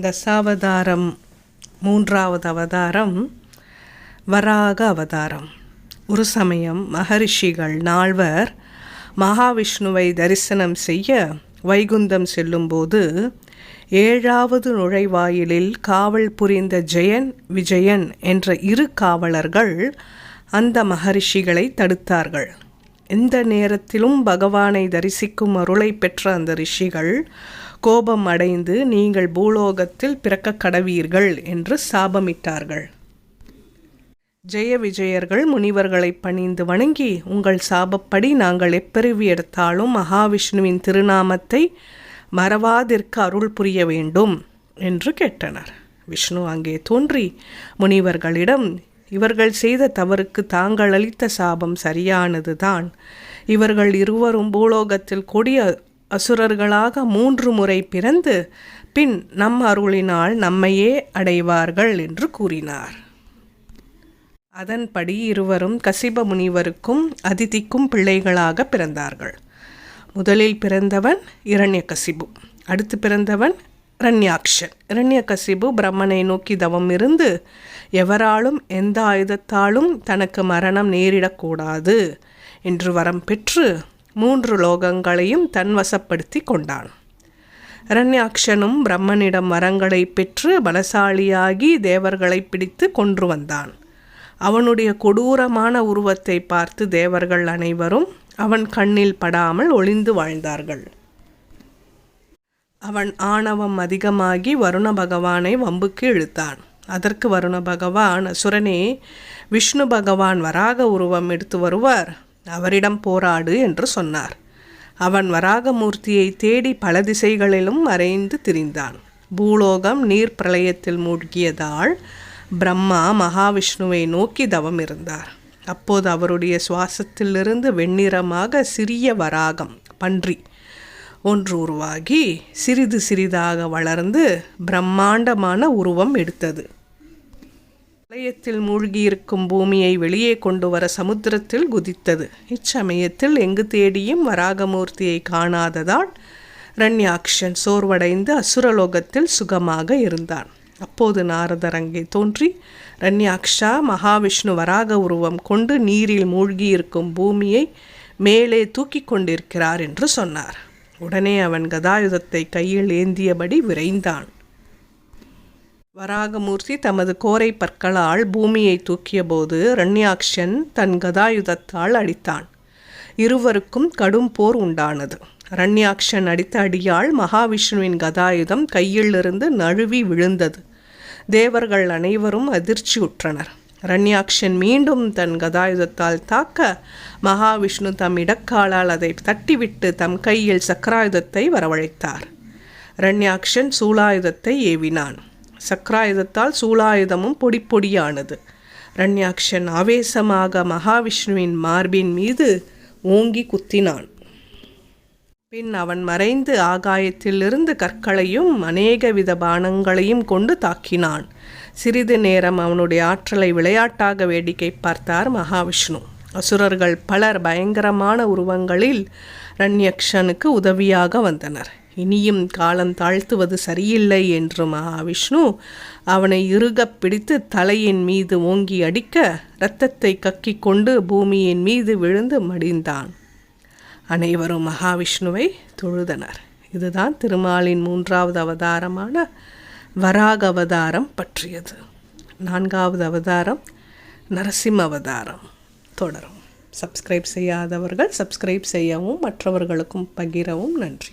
தசாவதாரம் மூன்றாவது அவதாரம் வராக அவதாரம். ஒரு சமயம் மகரிஷிகள் நால்வர் மகாவிஷ்ணுவை தரிசனம் செய்ய வைகுந்தம் செல்லும்போது ஏழாவது நுழைவாயிலில் காவல் புரிந்த ஜெயன் விஜயன் என்ற இரு காவலர்கள் அந்த மகரிஷிகளை தடுத்தார்கள். எந்த நேரத்திலும் பகவானை தரிசிக்கும் அருளை பெற்ற அந்த ரிஷிகள் கோபம் அடைந்து நீங்கள் பூலோகத்தில் பிறக்க கடவீர்கள் என்று சாபமிட்டார்கள். ஜெய விஜயர்கள் முனிவர்களை பணிந்து வணங்கி உங்கள் சாபப்படி நாங்கள் எப்பிறவி எடுத்தாலும் மகாவிஷ்ணுவின் திருநாமத்தை மறவாதிருக்க அருள் புரிய வேண்டும் என்று கேட்டனர். விஷ்ணு அங்கே தோன்றி முனிவர்களிடம் இவர்கள் செய்த தவறுக்கு தாங்கள் அளித்த சாபம் சரியானதுதான். இவர்கள் இருவரும் பூலோகத்தில் கொடிய அசுரர்களாக மூன்று முறை பிறந்து பின் நம் அருளினால் நம்மையே அடைவார்கள் என்று கூறினார். அதன்படி இருவரும் கசிப முனிவருக்கும் அதிதிக்கும் பிள்ளைகளாக பிறந்தார்கள். முதலில் பிறந்தவன் இரண்யகசிபு அடுத்து பிறந்தவன் இரண்யாக்ஷன். இரண்யகசிபு பிரம்மனை நோக்கி தவம் இருந்து எவராலும் எந்த ஆயுதத்தாலும் தனக்கு மரணம் நேரிடக்கூடாது என்று வரம் பெற்று மூன்று லோகங்களையும் தன்வசப்படுத்தி கொண்டான். ரண்யாக்ஷனும் பிரம்மனிடம் வரங்களை பெற்று பலசாலியாகி தேவர்களை பிடித்து கொன்று வந்தான். அவனுடைய கொடூரமான உருவத்தை பார்த்து தேவர்கள் அனைவரும் அவன் கண்ணில் படாமல் ஒளிந்து வாழ்ந்தார்கள். அவன் ஆணவம் அதிகமாகி வருண பகவானை வம்புக்கு இழுத்தான். அதற்கு வருண பகவான் அசுரனே விஷ்ணு பகவான் வராக உருவம் எடுத்து வருவார். அவரிடம் போராடு என்று சொன்னார். அவன் வராகமூர்த்தியை தேடி பல திசைகளிலும் மறைந்து திரிந்தான். பூலோகம் நீர் பிரளயத்தில் மூழ்கியதால் பிரம்மா மகாவிஷ்ணுவை நோக்கி தவம் இருந்தார். அப்போது அவருடைய சுவாசத்திலிருந்து வெண்ணிறமாக சிறிய வராகம் பன்றி ஒன்று உருவாகி சிறிது சிறிதாக வளர்ந்து பிரம்மாண்டமான உருவம் எடுத்தது. வளையத்தில் மூழ்கியிருக்கும் பூமியை வெளியே கொண்டு வர சமுத்திரத்தில் குதித்தது. இச்சமயத்தில் எங்கு தேடியும் வராகமூர்த்தியை காணாததால் ரண்யாக்ஷன் சோர்வடைந்து அசுரலோகத்தில் சுகமாக இருந்தான். அப்போது நாரதர் அங்கே தோன்றி ரண்யாக்ஷா மகாவிஷ்ணு வராக உருவம் கொண்டு நீரில் மூழ்கியிருக்கும் பூமியை மேலே தூக்கி கொண்டிருக்கிறார் என்று சொன்னார். உடனே அவன் கதாயுதத்தை கையில் ஏந்தியபடி விரைந்தான். வராகமூர்த்தி தமது கோரை பற்களால் பூமியை தூக்கியபோது ரண்யாக்ஷன் தன் கதாயுதத்தால் அடித்தான். இருவருக்கும் கடும் போர் உண்டானது. ரண்யாக்ஷன் அடித்த அடியால் மகாவிஷ்ணுவின் கதாயுதம் கையிலிருந்து நழுவி விழுந்தது. தேவர்கள் அனைவரும் அதிர்ச்சியுற்றனர் ரண்யாக்ஷன் மீண்டும் தன் கதாயுதத்தால் தாக்க மகாவிஷ்ணு தம் இடக்காலால் அதை தட்டிவிட்டு தம் கையில் சக்கராயுதத்தை வரவழைத்தார். ரண்யாக்ஷன் சூலாயுதத்தை ஏவினான். சக்கராயுதத்தால் சூலாயுதமும் பொடி பொடியானது ரண்யாக்ஷன் ஆவேசமாக மகாவிஷ்ணுவின் மார்பின் மீது ஓங்கி குத்தினான். பின் அவன் மறைந்து ஆகாயத்திலிருந்து கற்களையும் அநேக வித பானங்களையும் கொண்டு தாக்கினான். சிறிது நேரம் அவனுடைய ஆற்றலை விளையாட்டாக வேடிக்கை பார்த்தார் மகாவிஷ்ணு. அசுரர்கள் பலர் பயங்கரமான உருவங்களில் ரண்யக்ஷனுக்கு உதவியாக வந்தனர். இனியும் காலம் தாழ்த்துவது சரியில்லை என்று மகாவிஷ்ணு அவனை இறுகப் பிடித்து தலையின் மீது ஓங்கி அடிக்க இரத்தத்தை கக்கிக் கொண்டு பூமியின் மீது விழுந்து மடிந்தான். அனைவரும் மகாவிஷ்ணுவை தொழுதனர். இதுதான் திருமாலின் மூன்றாவது அவதாரமான வராக அவதாரம் பற்றியது. நான்காவது அவதாரம் நரசிம்ம அவதாரம். தொடரும். சப்ஸ்கிரைப் செய்யாதவர்கள் சப்ஸ்கிரைப் செய்யவும் மற்றவர்களுக்கும் பகிரவும் நன்றி.